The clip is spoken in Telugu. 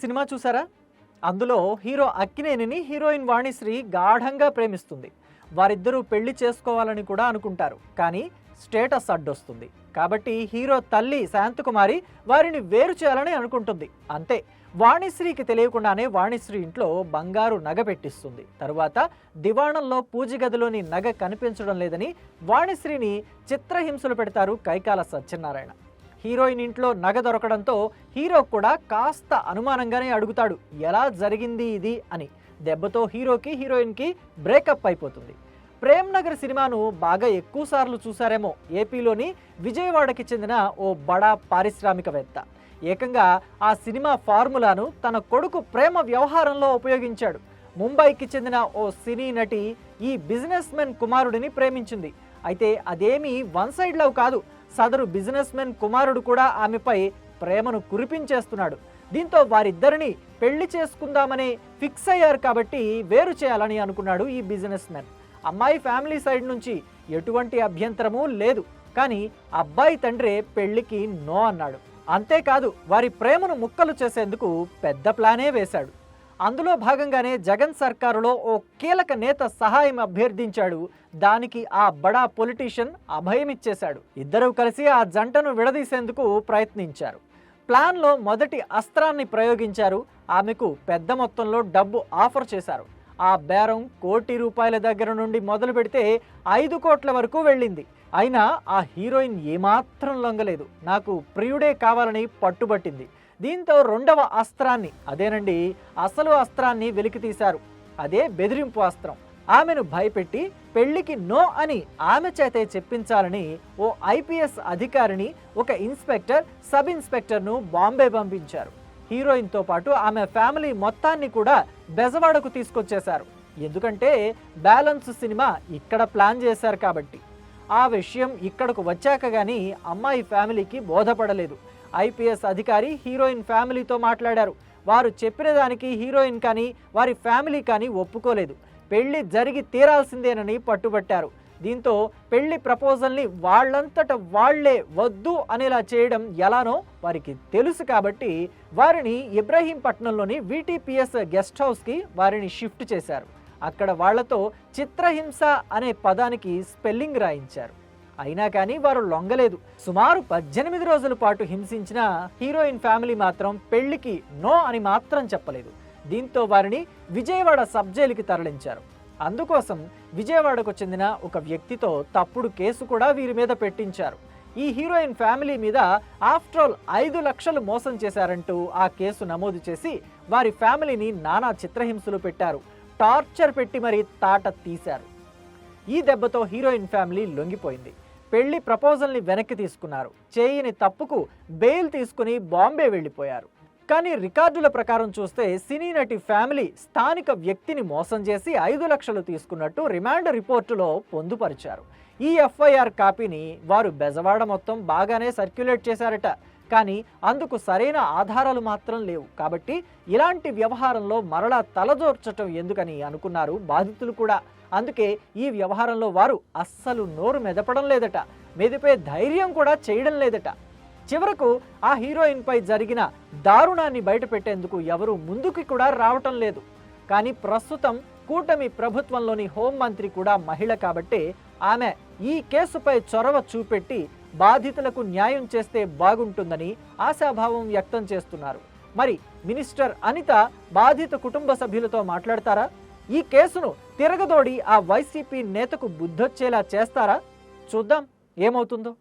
సినిమా చూసారా? అందులో హీరో అక్కినేనిని హీరోయిన్ వాణిశ్రీ గాఢంగా ప్రేమిస్తుంది. వారిద్దరూ పెళ్ళి చేసుకోవాలని కూడా అనుకుంటారు. కానీ స్టేటస్ అడ్డొస్తుంది. కాబట్టి హీరో తల్లి శాంతకుమారి వారిని వేరు చేయాలని అనుకుంటుంది. అంతే. వాణిశ్రీకి తెలియకుండానే వాణిశ్రీ ఇంట్లో బంగారు నగ పెట్టిస్తుంది. తరువాత దివాణంలో పూజ గదిలోని నగ కనిపించడం లేదని వాణిశ్రీని చిత్రహింసలు పెడతారు కైకాల సత్యనారాయణ. హీరోయిన్ ఇంట్లో నగ దొరకడంతో హీరో కూడా కాస్త అనుమానంగానే అడుగుతాడు ఎలా జరిగింది ఇది? అని. దెబ్బతో హీరోకి హీరోయిన్కి బ్రేకప్ అయిపోతుంది. ప్రేమ్ నగర్ సినిమాను బాగా ఎక్కువ సార్లు చూసారేమో ఏపీలోని విజయవాడకి చెందిన ఓ బడా పారిశ్రామికవేత్త. ఏకంగా ఆ సినిమా ఫార్ములాను తన కొడుకు ప్రేమ వ్యవహారంలో ఉపయోగించాడు. ముంబైకి చెందిన ఓ సినీ నటి ఈ బిజినెస్ మెన్ కుమారుడిని ప్రేమించింది. అయితే అదేమీ వన్ సైడ్ లవ్ కాదు సదరు బిజినెస్ మెన్ కుమారుడు కూడా ఆమెపై ప్రేమను కురిపించేస్తున్నాడు. దీంతో వారిద్దరిని పెళ్ళి చేసుకుందామని ఫిక్స్ అయ్యారు కాబట్టి వేరు చేయాలని అనుకున్నాడు ఈ బిజినెస్ మెన్. అమ్మాయి ఫ్యామిలీ సైడ్ నుంచి ఎటువంటి అభ్యంతరమూ లేదు కానీ అబ్బాయి తండ్రి పెళ్ళికి నో అన్నాడు. అంతేకాదు వారి ప్రేమను ముక్కలు చేసేందుకు పెద్ద ప్లానే వేశాడు. అందులో భాగంగానే జగన్ సర్కారులో ఓ కీలక నేత సహాయం అభ్యర్థించాడు. దానికి ఆ బడా పొలిటీషియన్ అభయమిచ్చేశాడు. ఇద్దరూ కలిసి ఆ జంటను విడదీసేందుకు ప్రయత్నించారు. ప్లాన్లో మొదటి అస్త్రాన్ని ప్రయోగించారు. ఆమెకు పెద్ద మొత్తంలో డబ్బు ఆఫర్ చేశారు. ఆ బేరం కోటి రూపాయల దగ్గర నుండి మొదలు పెడితే ఐదు కోట్ల వరకు వెళ్ళింది. అయినా ఆ హీరోయిన్ ఏమాత్రం లొంగలేదు. నాకు ప్రియుడే కావాలని పట్టుబట్టింది. దీంతో రెండవ అస్త్రాన్ని అదేనండి అసలు అస్త్రాన్ని వెలికితీశారు. అదే బెదిరింపు అస్త్రం. ఆమెను భయపెట్టి పెళ్ళికి నో అని ఆమె చేతే చెప్పించాలని ఓ ఐపీఎస్ అధికారిని ఒక ఇన్స్పెక్టర్ సబ్ ఇన్స్పెక్టర్ను బాంబే పంపించారు. హీరోయిన్తో పాటు ఆమె ఫ్యామిలీ మొత్తాన్ని కూడా బెజవాడకు తీసుకొచ్చేశారు. ఎందుకంటే బ్యాలెన్స్ సినిమా ఇక్కడ ప్లాన్ చేశారు కాబట్టి. ఆ విషయం ఇక్కడకు వచ్చాక కానీ అమ్మాయి ఫ్యామిలీకి బోధపడలేదు. ఐపీఎస్ అధికారి హీరోయిన్ ఫ్యామిలీతో మాట్లాడారు. వారు చెప్పిన దానికి హీరోయిన్ కానీ వారి ఫ్యామిలీ కానీ ఒప్పుకోలేదు. పెళ్ళి జరిగి తీరాల్సిందేనని పట్టుబట్టారు. దీంతో పెళ్ళి ప్రపోజల్ని వాళ్ళంతట వాళ్ళే వద్దు అనేలా చేయడం ఎలానో వారికి తెలుసు కాబట్టి వారిని ఇబ్రహీంపట్నంలోని వీటీపీఎస్ గెస్ట్ హౌస్కి వారిని షిఫ్ట్ చేశారు. అక్కడ వాళ్ళతో చిత్రహింస అనే పదానికి స్పెల్లింగ్ రాయించారు. అయినా కానీ వారు లొంగలేదు. సుమారు పద్దెనిమిది రోజుల పాటు హింసించిన హీరోయిన్ ఫ్యామిలీ మాత్రం పెళ్ళికి నో అని మాత్రం చెప్పలేదు. దీంతో వారిని విజయవాడ సబ్ జైలుకి తరలించారు. అందుకోసం విజయవాడకు చెందిన ఒక వ్యక్తితో తప్పుడు కేసు కూడా వీరి మీద పెట్టించారు. ఈ హీరోయిన్ ఫ్యామిలీ మీద ఆఫ్టర్ ఆల్ ఐదు లక్షలు మోసం చేశారంటూ ఆ కేసు నమోదు చేసి వారి ఫ్యామిలీని నానా చిత్రహింసలు పెట్టారు. టార్చర్ పెట్టి మరీ తాట తీశారు. ఈ దెబ్బతో హీరోయిన్ ఫ్యామిలీ లొంగిపోయింది. పెళ్ళి ప్రపోజల్ని వెనక్కి తీసుకున్నారు. చేయని తప్పుకు బెయిల్ తీసుకుని బాంబే వెళ్ళిపోయారు. కానీ రికార్డుల ప్రకారం చూస్తే సినీ నటి ఫ్యామిలీ స్థానిక వ్యక్తిని మోసం చేసి ఐదు లక్షలు తీసుకున్నట్టు రిమాండ్ రిపోర్టులో పొందుపరిచారు. ఈ ఎఫ్ఐఆర్ కాపీని వారు బెజవాడ మొత్తం బాగానే సర్క్యులేట్ చేశారట. కానీ అందుకు సరైన ఆధారాలు మాత్రం లేవు. కాబట్టి ఇలాంటి వ్యవహారంలో మరలా తలదోర్చటం ఎందుకని అనుకున్నారు బాధితులు కూడా. అందుకే ఈ వ్యవహారంలో వారు అస్సలు నోరు మెదపడం లేదట మెదిపే ధైర్యం కూడా చేయడం లేదట. చివరకు ఆ హీరోయిన్పై జరిగిన దారుణాన్ని బయటపెట్టేందుకు ఎవరు ముందుకి కూడా రావటం లేదు. కానీ ప్రస్తుతం కూటమి ప్రభుత్వంలోని హోంమంత్రి కూడా మహిళ కాబట్టి ఆమె ఈ కేసుపై చొరవ చూపెట్టి బాధితులకు న్యాయం చేస్తే బాగుంటుందని ఆశాభావం వ్యక్తం చేస్తున్నారు. మరి మినిస్టర్ అనిత బాధిత కుటుంబ సభ్యులతో మాట్లాడతారా? ఈ కేసును తిరగదోడి ఆ వైసీపీ నేతకు బుద్ధొచ్చేలా చేస్తారా? చూద్దాం. ఏమవుతుందో?